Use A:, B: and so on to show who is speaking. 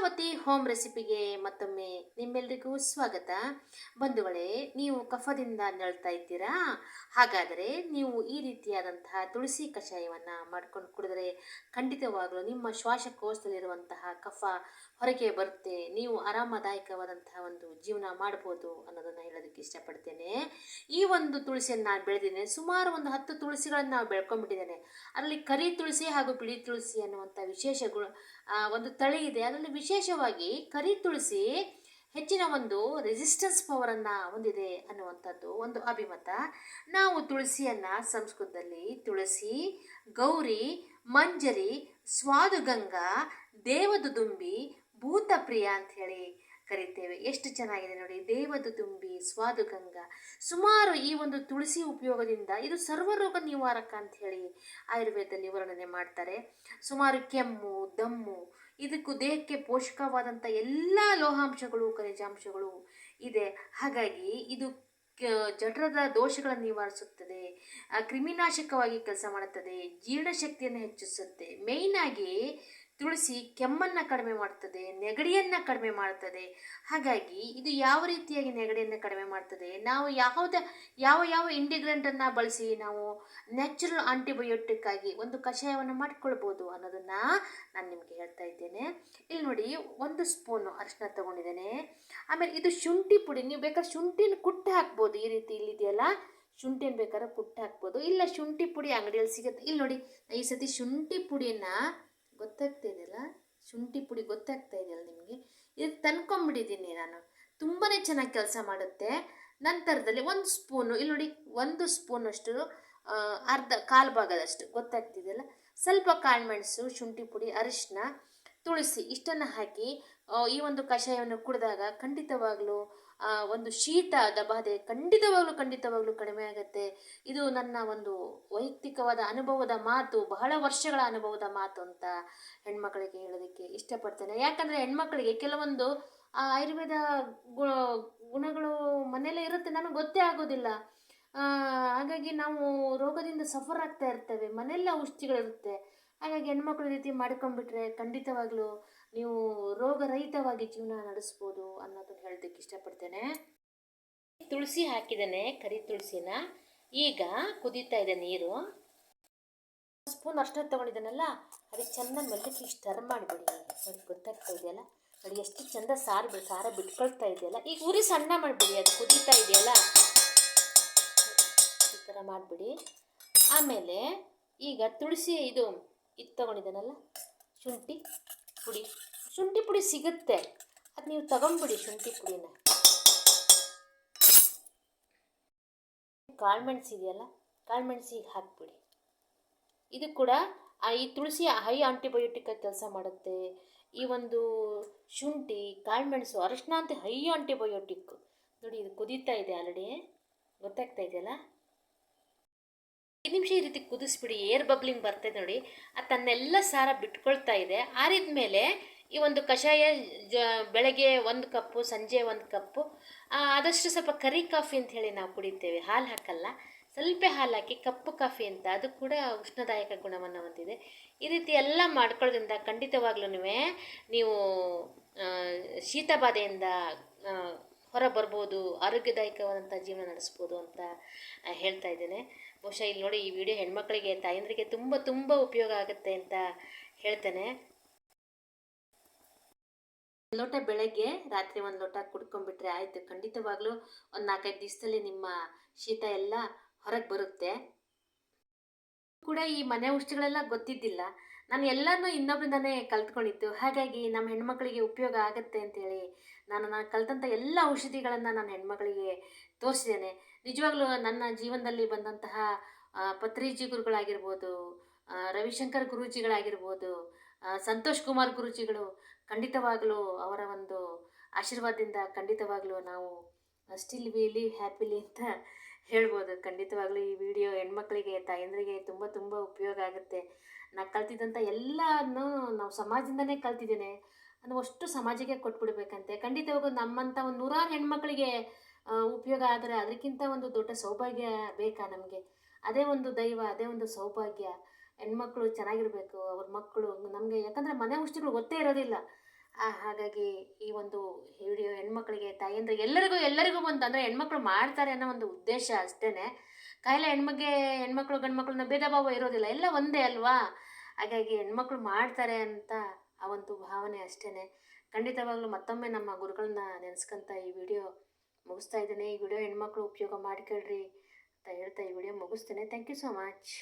A: ಉಷಾವತಿ home ರೆಸಿಪಿಗೆ ಮತ್ತೊಮ್ಮೆ ನಿಮ್ಮೆಲ್ಲರಿಗೂ ಸ್ವಾಗತ. ಬಂಧುಗಳೇ, ನೀವು ಕಫದಿಂದ ನಳ್ತಾ ಇದ್ದೀರಾ? ಹಾಗಾದರೆ ನೀವು ಈ ರೀತಿಯಾದಂತಹ ತುಳಸಿ ಕಷಾಯವನ್ನು ಮಾಡ್ಕೊಂಡು ಕುಡಿದ್ರೆ ಖಂಡಿತವಾಗಲೂ ನಿಮ್ಮ ಶ್ವಾಸಕೋಶದಲ್ಲಿರುವಂತಹ ಕಫ ಹೊರಗೆ ಬರುತ್ತೆ. ನೀವು ಆರಾಮದಾಯಕವಾದಂತಹ ಒಂದು ಜೀವನ ಮಾಡ್ಬೋದು ಅನ್ನೋದನ್ನು ಇಷ್ಟಪಡ್ತೇನೆ. ಈ ಒಂದು ತುಳಸಿಯನ್ನು ನಾನು ಬೆಳೆದಿದ್ದೇನೆ. ಸುಮಾರು ಒಂದು ಹತ್ತು ತುಳಸಿಗಳನ್ನು ನಾವು ಬೆಳ್ಕೊಂಡ್ಬಿಟ್ಟಿದ್ದೇನೆ. ಅದರಲ್ಲಿ ಕರಿ ತುಳಸಿ ಹಾಗೂ ಬಿಳಿ ತುಳಸಿ ಅನ್ನುವಂಥ ವಿಶೇಷ ಒಂದು ತಳಿ ಇದೆ. ಅದರಲ್ಲಿ ವಿಶೇಷವಾಗಿ ಕರಿ ತುಳಸಿ ಹೆಚ್ಚಿನ ಒಂದು ರೆಸಿಸ್ಟೆನ್ಸ್ ಪವರನ್ನು ಹೊಂದಿದೆ ಅನ್ನುವಂಥದ್ದು ಒಂದು ಅಭಿಮತ. ನಾವು ತುಳಸಿಯನ್ನು ಸಂಸ್ಕೃತದಲ್ಲಿ ತುಳಸಿ, ಗೌರಿ, ಮಂಜರಿ, ಸ್ವಾದುಗಂಗಾ, ದೇವದುದುಂಬಿ, ಭೂತಪ್ರಿಯ ಅಂತ ಹೇಳಿ ಕರಿತೇವೆ ಎಷ್ಟು ಚೆನ್ನಾಗಿದೆ ನೋಡಿ, ದೇವದು ತುಂಬಿ, ಸ್ವಾದು ಗಂಗಾ. ಸುಮಾರು ಈ ಒಂದು ತುಳಸಿ ಉಪಯೋಗದಿಂದ ಇದು ಸರ್ವರೋಗ ನಿವಾರಕ ಅಂತ ಹೇಳಿ ಆಯುರ್ವೇದದಲ್ಲಿ ವರ್ಣನೆ ಮಾಡ್ತಾರೆ. ಸುಮಾರು ಕೆಮ್ಮು, ದಮ್ಮು, ಇದಕ್ಕೂ ದೇಹಕ್ಕೆ ಪೋಷಕವಾದಂಥ ಎಲ್ಲ ಲೋಹಾಂಶಗಳು, ಖನಿಜಾಂಶಗಳು ಇದೆ. ಹಾಗಾಗಿ ಇದು ಜಠರದ ದೋಷಗಳನ್ನು ನಿವಾರಿಸುತ್ತದೆ ಕ್ರಿಮಿನಾಶಕವಾಗಿ ಕೆಲಸ ಮಾಡುತ್ತದೆ, ಜೀರ್ಣಶಕ್ತಿಯನ್ನು ಹೆಚ್ಚಿಸುತ್ತೆ ಮೇಯ್ನಾಗಿ ತುಳಸಿ ಕೆಮ್ಮನ್ನು ಕಡಿಮೆ ಮಾಡ್ತದೆ, ನೆಗಡಿಯನ್ನು ಕಡಿಮೆ ಮಾಡ್ತದೆ. ಹಾಗಾಗಿ ಇದು ಯಾವ ರೀತಿಯಾಗಿ ನೆಗಡಿಯನ್ನು ಕಡಿಮೆ ಮಾಡ್ತದೆ? ನಾವು ಯಾವುದ, ಯಾವ ಯಾವ ಇಂಡಿಗ್ರೆಂಟನ್ನು ಬಳಸಿ ನಾವು ನ್ಯಾಚುರಲ್ ಆಂಟಿಬಯೋಟಿಕ್ ಆಗಿ ಒಂದು ಕಷಾಯವನ್ನು ಮಾಡಿಕೊಳ್ಬೋದು ಅನ್ನೋದನ್ನು ನಾನು ನಿಮಗೆ ಹೇಳ್ತಾ ಇದ್ದೇನೆ. ಇಲ್ಲಿ ನೋಡಿ, ಒಂದು ಸ್ಪೂನು ಅರಿಶಿನ ತಗೊಂಡಿದ್ದೇನೆ. ಆಮೇಲೆ ಇದು ಶುಂಠಿ ಪುಡಿ, ನೀವು ಬೇಕಾದ್ರೆ ಶುಂಠಿನ ಕುಟ್ಟು ಹಾಕ್ಬೋದು. ಈ ರೀತಿ ಇಲ್ಲಿದೆಯಲ್ಲ ಶುಂಠಿನ ಬೇಕಾದ್ರೆ ಕುಟ್ಟು ಹಾಕ್ಬೋದು. ಇಲ್ಲ, ಶುಂಠಿ ಪುಡಿ ಅಂಗಡಿಯಲ್ಲಿ ಸಿಗುತ್ತೆ. ಇಲ್ಲಿ ನೋಡಿ, ಈ ಸತಿ ಶುಂಠಿ ಪುಡಿನ ಗೊತ್ತಾಗ್ತಾ ಇದೆಯಲ್ಲ? ಶುಂಠಿ ಪುಡಿ ಗೊತ್ತಾಗ್ತಾ ಇದೆಯಲ್ಲ ನಿಮಗೆ? ಇದಕ್ಕೆ ತಂದ್ಕೊಂಡ್ಬಿಟ್ಟಿದ್ದೀನಿ ನಾನು. ತುಂಬಾ ಚೆನ್ನಾಗಿ ಕೆಲಸ ಮಾಡುತ್ತೆ. ನಂತರದಲ್ಲಿ ಒಂದು ಸ್ಪೂನು ಇಲ್ಲಿ ನೋಡಿ, ಒಂದು ಸ್ಪೂನಷ್ಟು ಅಷ್ಟು ಅರ್ಧ ಕಾಲು ಭಾಗದಷ್ಟು ಗೊತ್ತಾಗ್ತಿದೆಯಲ್ಲ ಸ್ವಲ್ಪ ಕಾಳುಮೆಣಸು ಶುಂಠಿ ಪುಡಿ ಅರಿಶಿನ ತುಳಸಿ, ಇಷ್ಟನ್ನು ಹಾಕಿ ಈ ಒಂದು ಕಷಾಯವನ್ನು ಕುಡಿದಾಗ ಖಂಡಿತವಾಗ್ಲೂ ಆ, ಒಂದು ಶೀತ ದಬಾಧೆ ಖಂಡಿತವಾಗ್ಲೂ ಖಂಡಿತವಾಗ್ಲೂ ಕಡಿಮೆ ಆಗುತ್ತೆ. ಇದು ನನ್ನ ಒಂದು ವೈಯಕ್ತಿಕವಾದ ಅನುಭವದ ಮಾತು ಬಹಳ ವರ್ಷಗಳ ಅನುಭವದ ಮಾತು ಅಂತ ಹೆಣ್ಮಕ್ಳಿಗೆ ಹೇಳೋದಕ್ಕೆ ಇಷ್ಟಪಡ್ತೇನೆ. ಯಾಕಂದರೆ ಹೆಣ್ಮಕ್ಳಿಗೆ ಕೆಲವೊಂದು ಆ ಆಯುರ್ವೇದ ಗುಣಗಳು ಮನೆಯಲ್ಲೇ ಇರುತ್ತೆ ನಮಗೆ ಗೊತ್ತೇ ಆಗೋದಿಲ್ಲ. ಹಾಗಾಗಿ ನಾವು ರೋಗದಿಂದ ಸಫರ್ ಆಗ್ತಾ ಇರ್ತೇವೆ ಮನೆಯಲ್ಲ ಔಷಧಿಗಳಿರುತ್ತೆ. ಹಾಗಾಗಿ ಹೆಣ್ಮಕ್ಳ ರೀತಿ ಮಾಡ್ಕೊಂಡ್ಬಿಟ್ರೆ ಖಂಡಿತವಾಗ್ಲೂ ನೀವು ರೋಗರಹಿತವಾಗಿ ಜೀವನ ನಡೆಸ್ಬೋದು ಅನ್ನೋದನ್ನು ಹೇಳೋದಕ್ಕೆ ಇಷ್ಟಪಡ್ತೇನೆ. ತುಳಸಿ ಹಾಕಿದ್ದೇನೆ, ಕರಿ ತುಳಸಿನ. ಈಗ ಕುದೀತಾ ಇದೆ ನೀರು. ಸ್ಪೂನ್ ಅಷ್ಟೇ ತೊಗೊಂಡಿದ್ದಾನಲ್ಲ ಅದಕ್ಕೆ ಚೆನ್ನಾಗಿ ಮೆಲ್ಲಕ್ಕೆ ಸ್ಟರ್ ಮಾಡಿಬಿಡಿ. ನೋಡಿ ಗೊತ್ತಾಗ್ತಾ ಇದೆಯಲ್ಲ? ನೋಡಿ, ಎಷ್ಟು ಚಂದ ಸಾರು ಬಿಡಿ ಸಾರ ಬಿಟ್ಕೊಳ್ತಾ ಇದೆಯಲ್ಲ? ಈಗ ಉರಿ ಸಣ್ಣ ಮಾಡಿಬಿಡಿ, ಅದು ಕುದೀತಾ ಇದೆಯಲ್ಲ? ಈ ಥರ ಮಾಡಿಬಿಡಿ. ಆಮೇಲೆ ಈಗ ತುಳಸಿ ಇದು ಇದು ತೊಗೊಂಡಿದ್ದಾನಲ್ಲ, ಶುಂಠಿ. ಪುಡಿ. ಶುಂಠಿ ಪುಡಿ ಸಿಗುತ್ತೆ. ಅದು ನೀವು ತಗೊಂಬಿಡಿ ಶುಂಠಿ ಪುಡಿನ. ಕಾಳುಮೆಣಸು ಇದೆಯಲ್ಲ ಕಾಳುಮೆಣಸಿಗೆ ಹಾಕ್ಬಿಡಿ. ಇದು ಕೂಡ ಈ ತುಳಸಿ ಹೈ ಆಂಟಿಬಯೋಟಿಕ್ ಕೆಲಸ ಮಾಡುತ್ತೆ. ಈ ಒಂದು ಶುಂಠಿ ಕಾಳುಮೆಣಸು ಅರಿಶಿನ ಅಂತ ಹೈ ಆಂಟಿಬಯೋಟಿಕ್ ನೋಡಿ ಇದು ಕುದೀತಾ ಇದೆ ಆಲ್ರೆಡಿ ಗೊತ್ತಾಗ್ತಾ ಇದೆಯಲ್ಲ? ನಿಮಿಷ ಈ ರೀತಿ ಕುದಿಸ್ಬಿಡಿ, ಏರ್ ಬಬ್ಲಿಂಗ್ ಬರ್ತದೆ ನೋಡಿ. ಆ ತನ್ನೆಲ್ಲ ಸಾರ ಬಿಟ್ಕೊಳ್ತಾ ಇದೆ. ಆರಿದ ಮೇಲೆ ಈ ಒಂದು ಕಷಾಯ ಜ, ಬೆಳಗ್ಗೆ ಒಂದು ಕಪ್ಪು, ಸಂಜೆ ಒಂದು ಕಪ್ಪು ಆದಷ್ಟು ಸ್ವಲ್ಪ ಕರಿ ಕಾಫಿ ಅಂತ ಹೇಳಿ ನಾವು ಕುಡಿತೇವೆ. ಹಾಲು ಹಾಕಲ್ಲ. ಸ್ವಲ್ಪ ಹಾಲು ಹಾಕಿ ಕಪ್ಪು ಕಾಫಿ ಅಂತ, ಅದು ಕೂಡ ಉಷ್ಣದಾಯಕ ಗುಣವನ್ನು ಹೊಂದಿದೆ. ಈ ರೀತಿ ಎಲ್ಲ ಮಾಡ್ಕೊಳ್ಳೋದ್ರಿಂದ ಖಂಡಿತವಾಗ್ಲೂ ನೀವು ಶೀತ ಬಾಧೆಯಿಂದ ಹೊರ ಬರ್ಬೋದು ಆರೋಗ್ಯದಾಯಕವಾದಂಥ ಜೀವನ ನಡೆಸ್ಬೋದು ಅಂತ ಹೇಳ್ತಾ ಇದ್ದೇನೆ. ಬಹುಶಃ ಇಲ್ಲಿ ನೋಡಿ ಈ ವಿಡಿಯೋ ಹೆಣ್ಮಕ್ಳಿಗೆ, ತಾಯಂದ್ರಿಗೆ ತುಂಬ ತುಂಬ ಉಪಯೋಗ ಆಗುತ್ತೆ ಅಂತ ಹೇಳ್ತೇನೆ. ಲೋಟ ಬೆಳಗ್ಗೆ ರಾತ್ರಿ ಒಂದು ಲೋಟ ಕುಡ್ಕೊಂಡ್ಬಿಟ್ರೆ ಆಯಿತು. ಖಂಡಿತವಾಗ್ಲೂ ಒಂದು ನಾಲ್ಕೈದು ದಿವಸದಲ್ಲಿ ನಿಮ್ಮ ಶೀತ ಎಲ್ಲ ಹೊರಗೆ ಬರುತ್ತೆ. ಕೂಡ ಈ ಮನೆ ಔಷಧಿಗಳೆಲ್ಲ ಗೊತ್ತಿದ್ದಿಲ್ಲ. ನಾನು ಎಲ್ಲನೂ ಇನ್ನೊಬ್ಬರಿಂದನೇ ಕಲ್ತ್ಕೊಂಡಿದ್ದು. ಹಾಗಾಗಿ ನಮ್ಮ ಹೆಣ್ಮಕ್ಳಿಗೆ ಉಪಯೋಗ ಆಗುತ್ತೆ ಅಂತೇಳಿ ನಾನು ನಾನು ಕಲ್ತಂಥ ಎಲ್ಲ ಔಷಧಿಗಳನ್ನು ನಾನು ಹೆಣ್ಮಕ್ಳಿಗೆ ತೋರಿಸಿದ್ದೇನೆ. ನಿಜವಾಗ್ಲೂ ನನ್ನ ಜೀವನದಲ್ಲಿ ಬಂದಂತಹ ಪತ್ರಿಜಿ ಗುರುಗಳಾಗಿರ್ಬೋದು ರವಿಶಂಕರ್ ಗುರೂಜಿಗಳಾಗಿರ್ಬೋದು ಸಂತೋಷ್ ಕುಮಾರ್ ಗುರೂಜಿಗಳು ಖಂಡಿತವಾಗಲೂ ಅವರ ಒಂದು ಆಶೀರ್ವಾದದಿಂದ ಖಂಡಿತವಾಗಲೂ ನಾವು ಸ್ಟಿಲ್ ವಿ ಲಿವ್ ಹ್ಯಾಪಿಲಿ ಅಂತ ಹೇಳ್ಬೋದು. ಖಂಡಿತವಾಗ್ಲೂ ಈ ವಿಡಿಯೋ ಹೆಣ್ಮಕ್ಳಿಗೆ, ತಾಯಂದ್ರಿಗೆ ತುಂಬ ತುಂಬ ಉಪಯೋಗ ಆಗುತ್ತೆ. ನಾ ಕಲ್ತಿದ್ದಂಥ ಎಲ್ಲನೂ ನಾವು ಸಮಾಜದಿಂದನೇ ಕಲ್ತಿದ್ದೇನೆ. ಅದು ಅಷ್ಟು ಸಮಾಜಕ್ಕೆ ಕೊಟ್ಬಿಡ್ಬೇಕಂತೆ. ಖಂಡಿತವಾಗೂ ನಮ್ಮಂಥ ಒಂದು ನೂರಾರು ಹೆಣ್ಮಕ್ಳಿಗೆ ಉಪಯೋಗ ಆದರೆ ಅದಕ್ಕಿಂತ ಒಂದು ದೊಡ್ಡ ಸೌಭಾಗ್ಯ ಬೇಕಾ ನಮಗೆ? ಅದೇ ಒಂದು ದೈವ, ಅದೇ ಒಂದು ಸೌಭಾಗ್ಯ. ಹೆಣ್ಮಕ್ಳು ಚೆನ್ನಾಗಿರಬೇಕು, ಅವ್ರ ಮಕ್ಕಳು ನಮಗೆ ಯಾಕಂದರೆ ಮನೆ ಔಷಧಿಗಳು ಗೊತ್ತೇ ಇರೋದಿಲ್ಲ. ಹಾಗಾಗಿ ಈ ಒಂದು ವಿಡಿಯೋ ಹೆಣ್ಮಕ್ಳಿಗೆ ತಾಯಿಯಂದ್ರೆ ಎಲ್ಲರಿಗೂ ಎಲ್ಲರಿಗೂ ಬಂತು ಅಂದರೆ ಹೆಣ್ಮಕ್ಳು ಮಾಡ್ತಾರೆ ಅನ್ನೋ ಒಂದು ಉದ್ದೇಶ ಅಷ್ಟೇ ಕಾಯಿಲೆ ಹೆಣ್ಮಗೆ ಹೆಣ್ಮಕ್ಳು, ಗಂಡ್ಮಕ್ಳನ್ನ ಭೇದ ಭಾವ ಇರೋದಿಲ್ಲ, ಎಲ್ಲ ಒಂದೇ ಅಲ್ವಾ? ಹಾಗಾಗಿ ಹೆಣ್ಮಕ್ಳು ಮಾಡ್ತಾರೆ ಅಂತ ಆ ಒಂದು ಭಾವನೆ ಅಷ್ಟೇ ಖಂಡಿತವಾಗ್ಲೂ ಮತ್ತೊಮ್ಮೆ ನಮ್ಮ ಗುರುಗಳನ್ನ ನೆನೆಸ್ಕೊಂತ ಈ ವಿಡಿಯೋ ಮುಗಿಸ್ತಾ ಇದ್ದೇನೆ. ಈ ವಿಡಿಯೋ ಹೆಣ್ಮಕ್ಳು ಉಪಯೋಗ ಮಾಡ್ಕೊಳ್ರಿ ಅಂತ ಹೇಳ್ತಾ ಈ ವಿಡಿಯೋ ಮುಗಿಸ್ತೇನೆ. Thank you so much